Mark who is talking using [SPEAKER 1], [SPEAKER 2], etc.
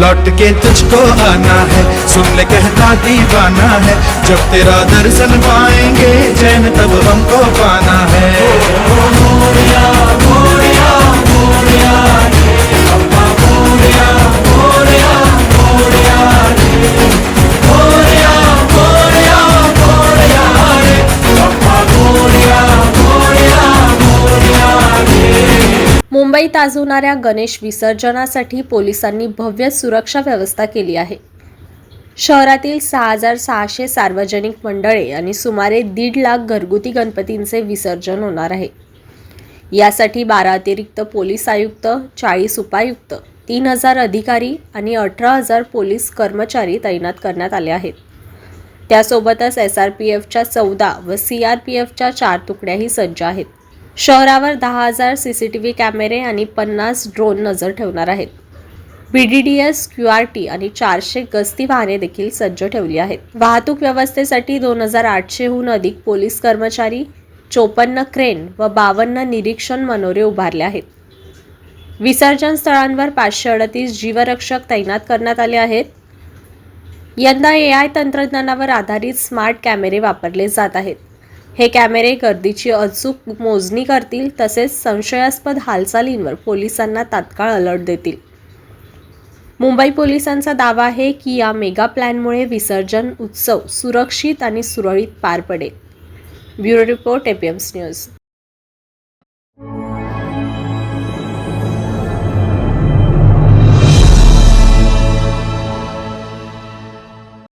[SPEAKER 1] लौट के तुझको आना है। सुन ले कहता दीवाना है। जब तेरा दर्शन पाएंगे चैन तब हमको पाएंगे
[SPEAKER 2] मुंबईत आज होणाऱ्या गणेश विसर्जनासाठी पोलिसांनी भव्य सुरक्षा व्यवस्था केली आहे. शहरातील सहा हजार सहाशे सार्वजनिक मंडळे आणि सुमारे दीड लाख घरगुती गणपतींचे विसर्जन होणार आहे. यासाठी बारा अतिरिक्त पोलीस आयुक्त चाळीस उपायुक्त तीन हजार अधिकारी आणि अठरा हजार पोलीस कर्मचारी तैनात करण्यात आले आहेत. त्यासोबतच एस आर पी एफच्या चौदा व सी आर पी एफच्या चार तुकड्याही सज्ज आहेत. शहरावर दहा हजार सी सी टी व्ही कॅमेरे आणि पन्नास ड्रोन नजर ठेवणार आहेत. B D D S Q R T आणि चारशे गस्ती वाहने देखील सज्ज ठेवली आहेत. वाहतूक व्यवस्थेसाठी दोन हजार आठशेहून अधिक पोलीस कर्मचारी चोपन्न क्रेन व बावन्न निरीक्षण मनोरे उभारले आहेत. विसर्जन स्थळांवर पाचशे अडतीस जीवरक्षक तैनात करण्यात आले आहेत. यंदा ए आय तंत्रज्ञानावर आधारित स्मार्ट कॅमेरे वापरले जात आहेत. हे कॅमेरे गर्दीची अचूक मोजणी करतील तसेच संशयास्पद हालचालींवर पोलिसांना तात्काळ अलर्ट देतील. मुंबई पोलिसांचा दावा आहे की या मेगा प्लॅनमुळे विसर्जन उत्सव सुरक्षित आणि सुरळीत पार पडेल. Bureau report एपीएम्स news